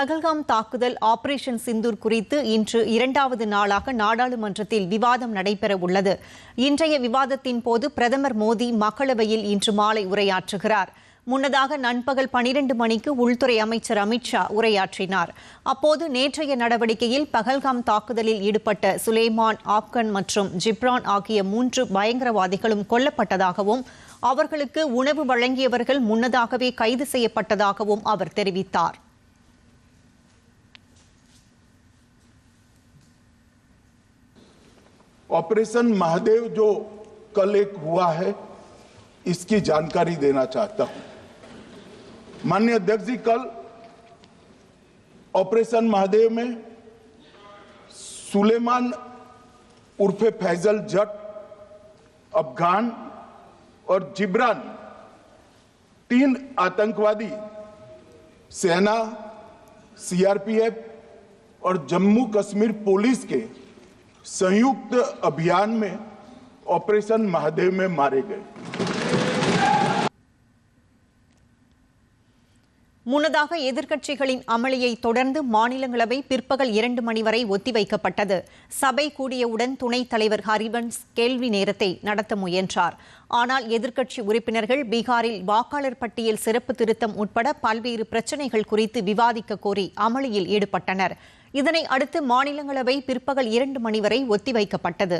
பகல்காம் தாக்குதல் ஆபரேஷன் சிந்தூர் குறித்து இன்று இரண்டாவது நாளாக நாடாளுமன்றத்தில் விவாதம் நடைபெற உள்ளது. இன்றைய விவாதத்தின் போது பிரதமர் மோடி மக்களவையில் இன்று மாலை உரையாற்றுகிறார். முன்னதாக நண்பகல் பனிரெண்டு மணிக்கு உள்துறை அமைச்சர் அமித்ஷா உரையாற்றினார். அப்போது நேற்றைய நடவடிக்கையில் பகல்காம் தாக்குதலில் ஈடுபட்ட சுலேமான் ஆப்கன் மற்றும் ஜிப்ரான் ஆகிய மூன்று பயங்கரவாதிகளும் கொல்லப்பட்டதாகவும் அவர்களுக்கு உணவு வழங்கியவர்கள் முன்னதாகவே கைது செய்யப்பட்டதாகவும் அவர் தெரிவித்தார். ऑपरेशन महादेव जो कल एक हुआ है, इसकी जानकारी देना चाहता हूँ। माननीय अध्यक्ष जी, कल ऑपरेशन महादेव में सुलेमान उर्फे फैजल जट, अफगान और जिब्रान, तीन आतंकवादी सेना, सीआरपीएफ और जम्मू कश्मीर पुलिस के संयुक्त अभियान में ऑपरेशन महादेव में मारे गए முன்னதாக எதிர்க்கட்சிகளின் அமளியை தொடர்ந்து மாநிலங்களவை பிற்பகல் இரண்டு மணி வரை ஒத்திவைக்கப்பட்டது சபை கூடியவுடன் துணைத் தலைவர் ஹரிவன்ஸ் கேள்வி நேரத்தை நடத்த முயன்றார் ஆனால் எதிர்க்கட்சி உறுப்பினர்கள் பீகாரில் வாக்காளர் பட்டியல் சிறப்பு திருத்தம் உட்பட பல்வேறு பிரச்சினைகள் குறித்து விவாதிக்க கோரி அமளியில் ஈடுபட்டனர் இதனை அடுத்து மாநிலங்களவை பிற்பகல் இரண்டு மணி வரை ஒத்திவைக்கப்பட்டது.